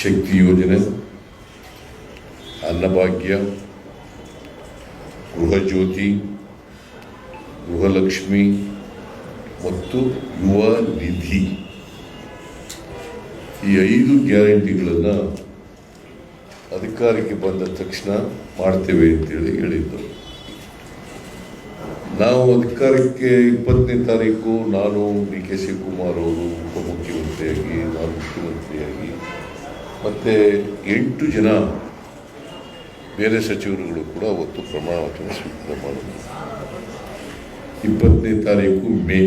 ಶಕ್ತಿ ಯೋಜನೆ ಅನ್ನಭಾಗ್ಯ, ಗೃಹಜ್ಯೋತಿ, ಗೃಹಲಕ್ಷ್ಮಿ ಮತ್ತು ಯುವ ನಿಧಿ ಈ ಐದು ಗ್ಯಾರಂಟಿಗಳನ್ನು ಅಧಿಕಾರಕ್ಕೆ ಬಂದ ತಕ್ಷಣ ಮಾಡ್ತೇವೆ ಅಂತೇಳಿ ಹೇಳಿದ್ದು. ನಾವು ಅಧಿಕಾರಕ್ಕೆ ಇಪ್ಪತ್ತನೇ ತಾರೀಕು ನಾನು ಡಿ ಕೆ ಶಿವಕುಮಾರ್ ಅವರು ಉಪಮುಖ್ಯಮಂತ್ರಿಯಾಗಿ, ನಾನು ಮುಖ್ಯಮಂತ್ರಿಯಾಗಿ ಮತ್ತು ಎಂಟು ಜನ ಬೇರೆ ಸಚಿವರುಗಳು ಕೂಡ ಅವತ್ತು ಪ್ರಮಾಣ ವಚನ ಸ್ವೀಕಾರ ಮಾಡಿದರು. ಇಪ್ಪತ್ತನೇ ತಾರೀಕು ಮೇ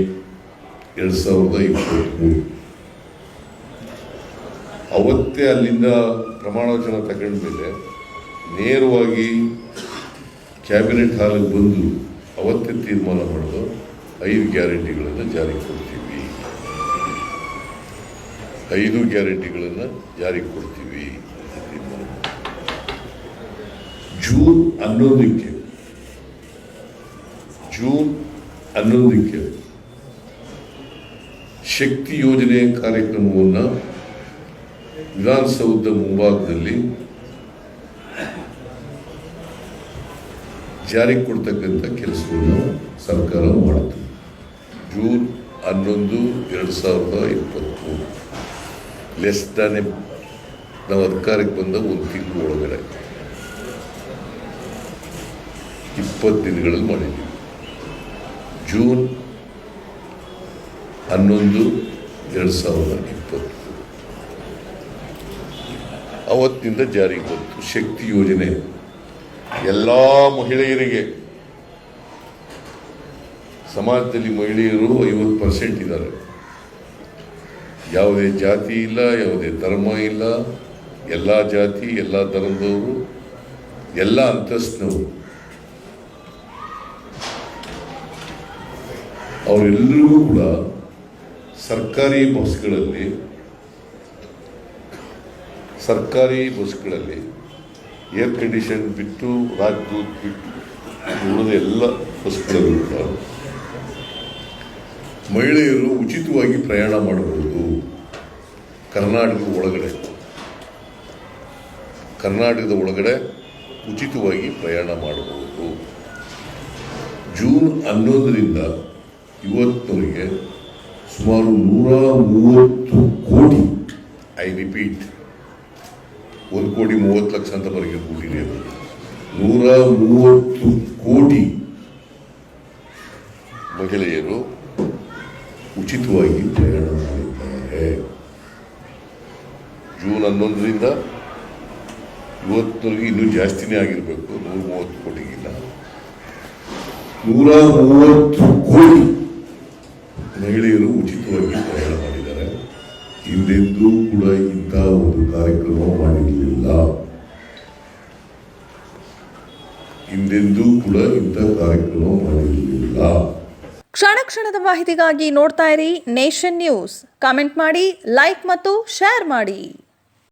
ಎರಡು ಸಾವಿರದ ಇಪ್ಪತ್ತ್ಮೂರು ಅವತ್ತೇ ಅಲ್ಲಿಂದ ಪ್ರಮಾಣ ವಚನ ತಗೊಂಡ ಮೇಲೆ ನೇರವಾಗಿ ಕ್ಯಾಬಿನೆಟ್ ಹಾಲಿಗೆ ಬಂದು ಅವತ್ತೇ ತೀರ್ಮಾನ ಮಾಡೋದು ಐದು ಗ್ಯಾರಂಟಿಗಳನ್ನು ಜಾರಿಗೆ ಕೊಡ್ತೀವಿ. ಐದು ಗ್ಯಾರಂಟಿಗಳನ್ನು ಜಾರಿಗೆ ಕೊಡ್ತೀವಿ. ಜೂನ್ ಹನ್ನೊಂದಕ್ಕೆ ಜೂನ್ ಹನ್ನೊಂದಕ್ಕೆ ಶಕ್ತಿ ಯೋಜನೆ ಕಾರ್ಯಕ್ರಮವನ್ನು ವಿಧಾನಸೌಧ ಮುಂಭಾಗದಲ್ಲಿ ಜಾರಿಗೆ ಕೊಡ್ತಕ್ಕಂಥ ಕೆಲಸವನ್ನು ಸರ್ಕಾರ ಮಾಡುತ್ತೆ ಜೂನ್ ಹನ್ನೊಂದು, ಎರಡು ಸಾವಿರದ ಇಪ್ಪತ್ತ್ಮೂರು ಲೆಸ್ ದನ್ ಎ ನಾವು ಅಧಿಕಾರಕ್ಕೆ ಬಂದಾಗ ಒಂದು ತಿಂಗಳು ಒಳಗಡೆ. ಇಪ್ಪತ್ತು ದಿನಗಳಲ್ಲಿ ಮಾಡಿದ್ದೀವಿ ಜೂನ್ ಹನ್ನೊಂದು ಎರಡು ಸಾವಿರದ ಇಪ್ಪತ್ತು. ಅವತ್ತಿಂದ ಜಾರಿಗೆ ಬಂತು ಶಕ್ತಿ ಯೋಜನೆ. ಎಲ್ಲ ಮಹಿಳೆಯರಿಗೆ, ಸಮಾಜದಲ್ಲಿ ಮಹಿಳೆಯರು ಐವತ್ತು ಪರ್ಸೆಂಟ್ ಇದ್ದಾರೆ. ಯಾವುದೇ ಜಾತಿ ಇಲ್ಲ, ಯಾವುದೇ ಧರ್ಮ ಇಲ್ಲ, ಎಲ್ಲ ಜಾತಿ, ಎಲ್ಲ ಧರ್ಮದವರು, ಎಲ್ಲ ಅಂತಸ್ತಿನವರು. ಅವರೆಲ್ಲರಿಗೂ ಕೂಡ ಸರ್ಕಾರಿ ಬಸ್ಗಳಲ್ಲಿ ಸರ್ಕಾರಿ ಬಸ್ಗಳಲ್ಲಿ ಏರ್ ಕಂಡೀಷನ್ ಬಿಟ್ಟು ರಾಜದೂತ್ ಬಿಟ್ಟು ಉಳಿದ ಎಲ್ಲ ಬಸ್ಗಳಲ್ಲೂ ಕೂಡ ಮಹಿಳೆಯರು ಉಚಿತವಾಗಿ ಪ್ರಯಾಣ ಮಾಡಬಹುದು. ಕರ್ನಾಟಕದ ಒಳಗಡೆ. ಕರ್ನಾಟಕದ ಒಳಗಡೆ ಉಚಿತವಾಗಿ ಪ್ರಯಾಣ ಮಾಡಬಹುದು. ಜೂನ್ ಹನ್ನೊಂದರಿಂದ ಇವತ್ತಿನವರೆಗೆ ಸುಮಾರು ನೂರ ಮೂವತ್ತು ಕೋಟಿ, ಐ ರಿಪೀಟ್, ಒಂದು ಕೋಟಿ ಮೂವತ್ತು ಲಕ್ಷ ಅಂತ ಬರೆಗೆ ಕೂಟಿದೆ ಅದು. ನೂರ ಮೂವತ್ತು ಕೋಟಿ ಮಹಿಳೆಯರು ಉಚಿತವಾಗಿ ಪ್ರಯಾಣ ಮಾಡಿದ್ದಾರೆ. ಜೂನ್ ಹನ್ನೊಂದರಿಂದ ಇವತ್ತಿನವರೆಗೆ ಇನ್ನೂ ಜಾಸ್ತಿನೇ ಆಗಿರಬೇಕು, ನೂರ ಮೂವತ್ತು ಕೋಟಿಗಿಲ್ಲ ನೂರ ಮೂವತ್ತು ಕೋಟಿ ಮಹಿಳೆಯರು ಉಚಿತವಾಗಿ ಪ್ರಯಾಣ ಮಾಡಿದ್ದಾರೆ. ಹಿಂದೆಂದೂ ಕೂಡ ಇಂಥ ಒಂದು ಕಾರ್ಯಕ್ರಮ ಮಾಡಿರಲಿಲ್ಲ. ಹಿಂದೆಂದೂ ಕೂಡ ಇಂಥ ಕಾರ್ಯಕ್ರಮ ಮಾಡಿರಲಿಲ್ಲ. ಕ್ಷಣ ಕ್ಷಣದ ಮಾಹಿತಿಗಾಗಿ ನೋಡ್ತಾ ಇರಿ ನೇಷನ್ ನ್ಯೂಸ್. ಕಾಮೆಂಟ್ ಮಾಡಿ, ಲೈಕ್ ಮತ್ತು ಶೇರ್ ಮಾಡಿ.